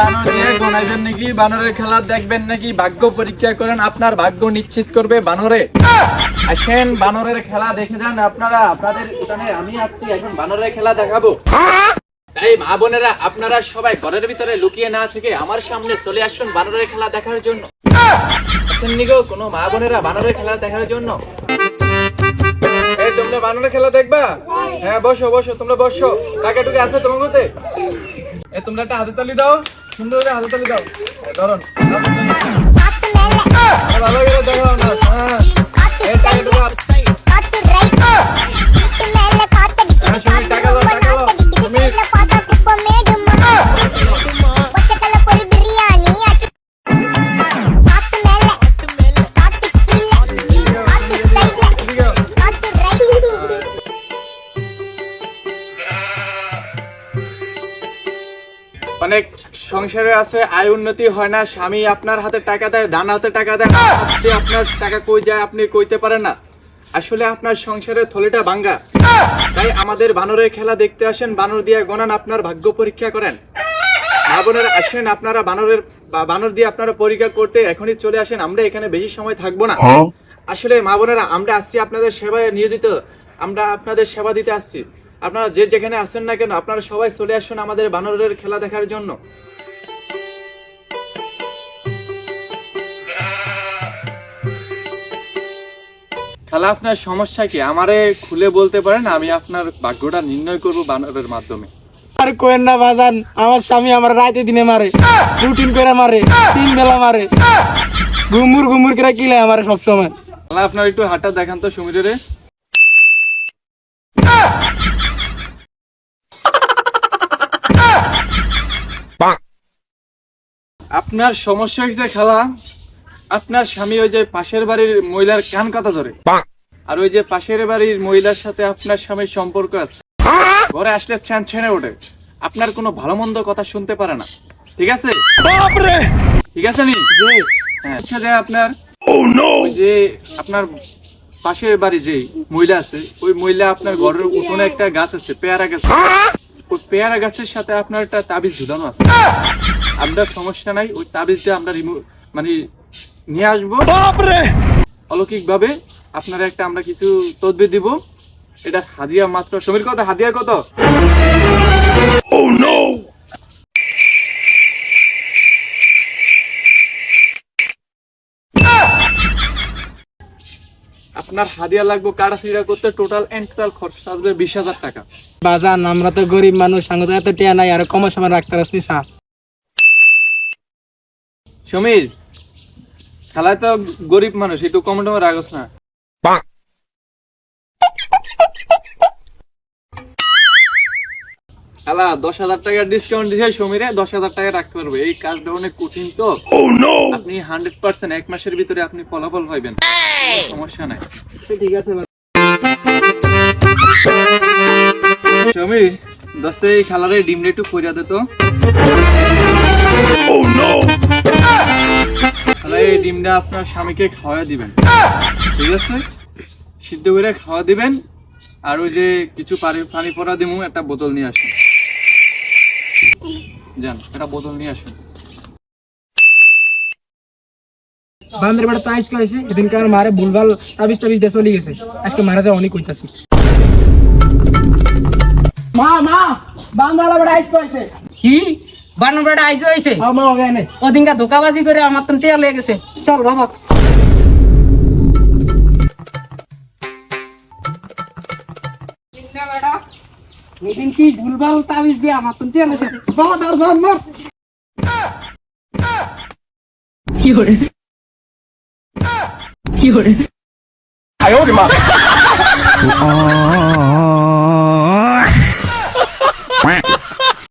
বানর দিয়ে গোনাইবেন নাকি? বানরের খেলা দেখবেন নাকি? ভাগ্য পরীক্ষা করেন, আপনার ভাগ্য নিশ্চিত করবে বানরে। আসেন, বানরের খেলা দেখে যান আপনারা। আপনাদের এখানে আমি আছি, এখন বানরের খেলা দেখাবো। তাই মা বোনেরা, আপনারা সবাই ঘরের ভিতরে লুকিয়ে না থেকে আমার সামনে চলে আসুন বানরের খেলা দেখার জন্য। কোনো মা বোনেরা বানরের খেলা দেখার জন্য। তোমরা বানরের খেলা দেখবা? হ্যাঁ বসো বসো, তোমরা বসো। টাকা টুকে আছে তোমার এ, তোমরা একটা হাতে তালি দাও। সুন্দর করে হাতে তালি দাও। ধরুন ভালো করে দেখো হ্যাঁ অনেক সংসারে আছে আয় উন্নতি হয় না স্বামী আপনার হাতে টাকা দেয় ডান হাতে টাকা দেয় আপনার টাকা কই যায় আপনি কইতে পারেন না। আসলে আপনার সংসারের থলিটা ভাঙ্গা তাই আমাদের বানরের খেলা দেখতে আসেন বানর দিয়ে গণান আপনার ভাগ্য পরীক্ষা করেন। মা আসেন আপনারা বানরের বানর দিয়ে আপনারা পরীক্ষা করতে এখনই চলে আসেন আমরা এখানে বেশি সময় থাকব না। আসলে মা বোনেরা আমরা আসছি আপনাদের সেবায় নিয়োজিত আমরা আপনাদের সেবা দিতে আসছি। আপনারা যে যেখানে আসেন না কেন আপনারা সবাই চলে আসুন আমাদের বানরের খেলা দেখার জন্য। খেলা আপনার সমস্যা কি? আমারে খুলে বলতে পারেন আমি আপনার ভাগ্যটা নির্ণয় করব বানরের মাধ্যমে। আর কোয়েন না বাজান আমার স্বামী আমার রাতে দিনে মারে রুটিন করে মারে তিন বেলা মারে। ঘুমুর ঘুমুর করে কিলে আমারে সব সময় আপনার একটু হাতটা দেখান তো সুমিরে আপনার সমস্যা হয়েছে খেলা আপনার স্বামী ওই যে পাশের বাড়ির মহিলার কান কথা ধরে। আর ওই যে পাশের বাড়ির মহিলার সাথে আপনার স্বামীর সম্পর্ক আছে। ঘরে আসলে ছ্যান ছেড়ে ওঠে। আপনার কোনো ভালো মন্দ কথা শুনতে পারে না। ঠিক আছে? ঠিক আছে নি? হ্যাঁ আচ্ছা যে আপনার। যে আপনার পাশের বাড়ি যে মহিলা আছে ওই মহিলা আপনার ঘরের উঠোনে একটা গাছ আছে পেয়ারা গাছ ওই পেয়ারা গাছের সাথে আপনার একটা তাবিজ ঝুলানো আছে। আপনার সমস্যা নাই ওই তাবিজটা আমরা রিমুভ মানে নিয়ে আসব। অলৌকিক ভাবে আপনার একটা আমরা কিছু তদবির দিব। এটা হাদিয়া মাত্র। সমীর কত হাদিয়া কত? আপনার হাদিয়া লাগবে কাটা সিরা করতে? টোটাল এন্ড টোটাল খরচ আসবে বিশ হাজার টাকা। বাজান আমরা তো গরিব মানুষ সঙ্গে এত টিয়া নাই আর কম সময় রাখতে আসনি সা সমীর খেলায় তো গরিব মানুষ একটু কম টমে রাখস না। খেলা দশ হাজার টাকার ডিসকাউন্ট দিছে সমীরে দশ হাজার টাকা রাখতে পারবে। এই কাজটা অনেক কঠিন তো। আপনি হান্ড্রেড পার্সেন্ট এক মাসের ভিতরে আপনি ফলাফল পাইবেন। সমস্যা নাই। ঠিক আছে সমীর দশে এই খেলারে ডিমটা একটু কইরা দে তো। এই ডিমটা আপনার স্বামীকে খাওয়া দিবেন। ঠিক আছে? সিদ্ধ করে খাওয়া দিবেন আর ওই যে কিছু পানি পানি পড়া দিমু একটা বোতল নিয়ে আসুন। যান একটা বোতল নিয়ে আসুন। বান্ধের বেটা তো আজকে হয়েছে এদিনকে আমার মারে ভুলভাল তাবিজ টাবিজ দিয়ে চলে গেছে। আজকে মারা যায় অনেক কইতাছি। মা মা বান্ধালা বেটা আজকে হয়েছে কি? বানর বেটা আইজ হইছে মা ওকে এনে ওদিনকা ধোকাবাজি করে আমার তো টিয়া লেগে গেছে। চল বাবা। এদিন কি ভুলভাল তাবিজ দিয়ে আমার তো টিয়া লেগেছে বাবা ধর ধর মর। কি করে কি করে Quack.